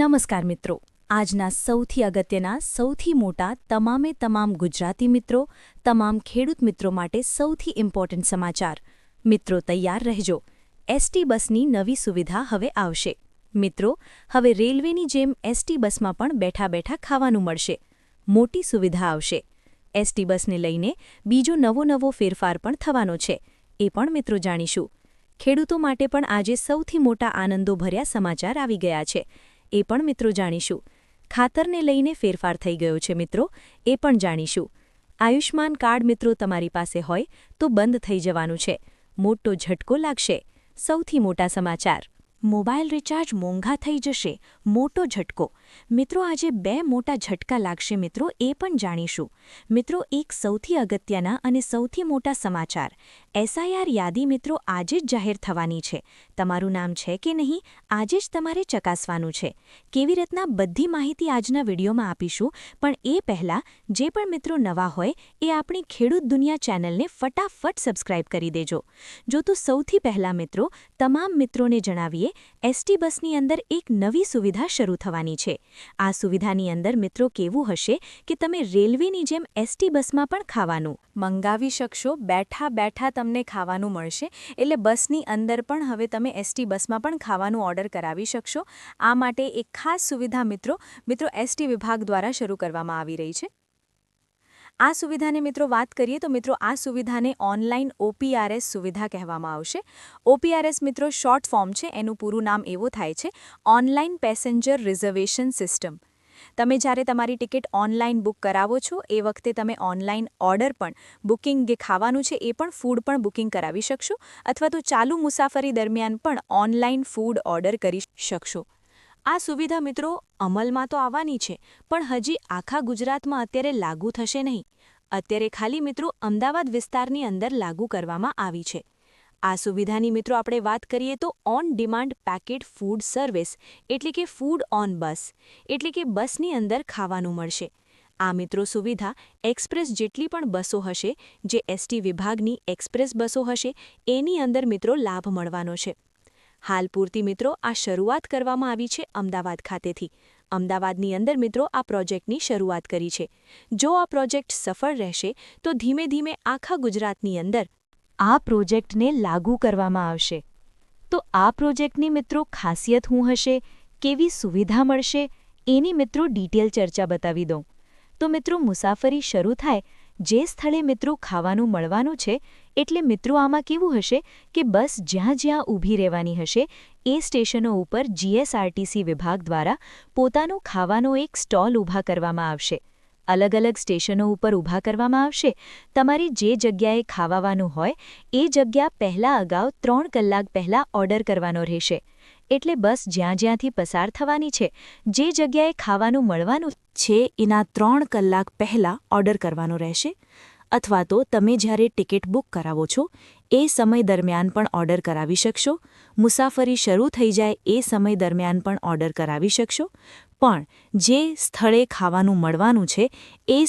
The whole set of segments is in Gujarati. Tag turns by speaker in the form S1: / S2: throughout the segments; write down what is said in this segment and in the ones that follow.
S1: નમસ્કાર મિત્રો. આજના સૌથી અગત્યના, સૌથી મોટા, તમામે તમામ ગુજરાતી મિત્રો, તમામ ખેડૂત મિત્રો માટે સૌથી ઇમ્પોર્ટન્ટ સમાચાર. મિત્રો, તૈયાર રહેજો. એસટી બસની નવી સુવિધા હવે આવશે. મિત્રો, હવે રેલવેની જેમ એસટી બસમાં પણ બેઠા બેઠા ખાવાનું મળશે. મોટી સુવિધા આવશે. એસટી બસને લઈને બીજો નવો નવો ફેરફાર પણ થવાનો છે. એ પણ મિત્રો જાણીશું. ખેડૂતો માટે પણ આજે સૌથી મોટા આનંદો ભર્યા સમાચાર આવી ગયા છે. એ પણ મિત્રો જાણીશું. ખાતરને લઈને ફેરફાર થઈ ગયો છે મિત્રો, એ પણ જાણીશું. આયુષ્માન કાર્ડ મિત્રો તમારી પાસે હોય તો બંધ થઈ જવાનું છે. મોટો ઝટકો લાગશે. સૌથી મોટા સમાચાર. મોબાઈલ રિચાર્જ મોંઘા થઈ જશે, મોટો ઝટકો. મિત્રો, આજે બે મોટા ઝટકા લાગશે મિત્રો, એ પણ જાણીશું. મિત્રો, એક સૌથી અગત્યના અને સૌથી મોટા સમાચાર. એસઆઈઆર યાદી મિત્રો, આજે જ જાહેર થવાની છે. તમારું નામ છે કે નહીં, આજે જ તમારે ચકાસવાનું છે. કેવી રીતના બધી માહિતી આજના વિડીયોમાં આપીશું, પણ એ પહેલાં, જે પણ મિત્રો નવા હોય, એ આપણી ખેડૂત દુનિયા ચેનલને ફટાફટ સબસ્ક્રાઇબ કરી દેજો. જો તો સૌથી પહેલાં મિત્રો, તમામ મિત્રોને જણાવીએ એસટી બસની અંદર એક નવી સુવિધા શરૂ થવાની છે. આ સુવિધાની અંદર મિત્રો કેવું હશે કે તમે રેલવેની જેમ એસટી બસમાં પણ ખાવાનું મંગાવી શકશો, બેઠા બેઠા તમને ખાવાનું મળશે, એટલે બસની અંદર પણ હવે તમે એસટી બસમાં પણ ખાવાનું ઓર્ડર કરાવી શકશો. આ માટે એક ખાસ સુવિધા મિત્રો મિત્રો એસટી વિભાગ દ્વારા શરૂ કરવામાં આવી રહી છે. આ સુવિધાને મિત્રો વાત કરીએ તો મિત્રો આ સુવિધાને ઓનલાઈન ઓપીઆરએસ સુવિધા કહેવામાં આવશે. ઓપીઆરએસ મિત્રો શોર્ટ ફોર્મ છે, એનું પૂરું નામ એવું થાય છે, ઓનલાઈન પેસેન્જર રિઝર્વેશન સિસ્ટમ. તમે જ્યારે તમારી ટિકિટ ઓનલાઈન બુક કરાવો છો, એ વખતે તમે ઓનલાઈન ઓર્ડર પણ, બુકિંગ જે ખાવાનું છે, એ પણ ફૂડ પણ બુકિંગ કરાવી શકશો, અથવા તો ચાલુ મુસાફરી દરમિયાન પણ ઓનલાઈન ફૂડ ઓર્ડર કરી શકશો. આ સુવિધા મિત્રો અમલમાં તો આવવાની છે, પણ હજી આખા ગુજરાતમાં અત્યારે લાગુ થશે નહીં. અત્યારે ખાલી મિત્રો અમદાવાદ વિસ્તારની અંદર લાગુ કરવામાં આવી છે. આ સુવિધાની મિત્રો આપણે વાત કરીએ તો on demand packet food service એટલે કે ફૂડ ઓન બસ એટલે કે બસની અંદર ખાવાનું મળશે. આ મિત્રો સુવિધા એક્સપ્રેસ જેટલી પણ બસો હશે, જે એસટી વિભાગની એક્સપ્રેસ બસો હશે, એની અંદર મિત્રો લાભ મળવાનો છે. હાલ પૂરતી મિત્રો આ શરૂઆત કરવામાં આવી છે અમદાવાદ ખાતેથી. અમદાવાદની અંદર મિત્રો આ પ્રોજેક્ટની શરૂઆત કરી છે. જો આ પ્રોજેક્ટ સફળ રહેશે, તો ધીમે ધીમે આખા ગુજરાતની અંદર આ પ્રોજેક્ટને લાગુ કરવામાં આવશે. તો આ પ્રોજેક્ટની મિત્રો ખાસિયત શું હશે, કેવી સુવિધા મળશે, એની મિત્રો ડિટેલ ચર્ચા બતાવી દઉં. તો મિત્રો મુસાફરી શરૂ થાય, જે સ્થળે મિત્રો ખાવાનું મળવાનું છે એટલે મિત્રો, આમાં કેવું હશે કે બસ જ્યાં જ્યાં ઊભી રહેવાની હશે, એ સ્ટેશનો ઉપર જીએસઆરટીસી વિભાગ દ્વારા પોતાનું ખાવાનો એક સ્ટોલ ઊભા કરવામાં આવશે. અલગ અલગ સ્ટેશનો ઉપર ઊભા કરવામાં આવશે. તમારી જે જગ્યાએ ખાવાવાનું હોય, એ જગ્યા પહેલાં અગાઉ ત્રણ કલાક પહેલાં ઓર્ડર કરવાનો રહેશે. એટલે બસ જ્યાં જ્યાંથી પસાર થવાની છે, જે જગ્યાએ ખાવાનું મળવાનું છે, એના ત્રણ કલાક પહેલાં ઓર્ડર કરવાનો રહેશે. અથવા તો તમે જ્યારે ટિકિટ બુક કરાવો છો, એ સમય દરમિયાન પણ ઓર્ડર કરાવી શકશો. મુસાફરી શરૂ થઈ જાય એ સમય દરમિયાન પણ ઓર્ડર કરાવી શકશો. પણ જે સ્થળે ખાવાનું મળવાનું છે, એ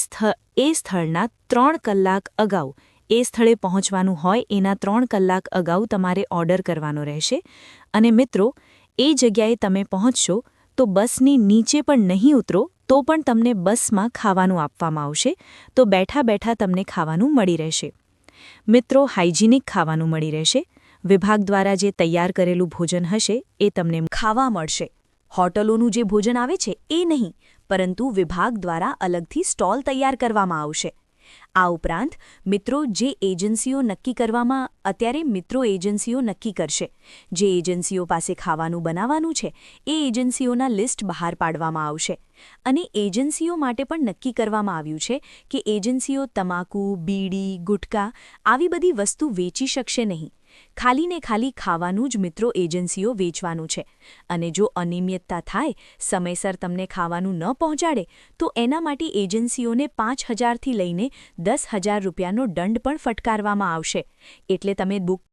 S1: એ સ્થળના ત્રણ કલાક અગાઉ, એ સ્થળે પહોંચવાનું હોય એના ત્રણ કલાક અગાઉ તમારે ઓર્ડર કરવાનો રહેશે. અને મિત્રો, એ જગ્યાએ તમે પહોંચશો તો બસની નીચે પણ નહીં ઉતરો તો પણ તમને બસમાં ખાવાનું આપવામાં આવશે, તો બેઠા બેઠા તમને ખાવાનું મળી રહેશે. મિત્રો, હાઇજિનિક ખાવાનું મળી રહેશે. વિભાગ દ્વારા જે તૈયાર કરેલું ભોજન હશે, એ તમને ખાવા મળશે. હોટલોનું જે ભોજન આવે છે, એ નહીં, પરંતુ વિભાગ દ્વારા અલગથી સ્ટોલ તૈયાર કરવામાં આવશે. આ ઉપરાંત, મિત્રો જે એજન્સીઓ નક્કી કરવામાં, અત્યારે મિત્રો એજન્સીઓ નક્કી કરશે. જે એજન્સીઓ પાસે ખાવાનું બનાવવાનું છે, એ એજન્સીઓના લિસ્ટ બહાર પાડવામાં આવશે. અને એજન્સીઓ માટે પણ નક્કી કરવામાં આવ્યું છે કે એજન્સીઓ તમાકુ, બીડી, ગુટકા, આવી બધી વસ્તુ વેચી શકશે નહીં. ખાલીને ખાલી ખાવાનું જ મિત્રો એજન્સીઓ વેચવાનું છે. અને જો અનિયમિતતા થાય, સમયસર તમને ખાવાનું ન પહોંચાડે, તો એના માટે એજન્સીઓને પાંચ હજારથી લઈને દસ હજાર રૂપિયાનો દંડ પણ ફટકારવામાં આવશે. એટલે તમે બુક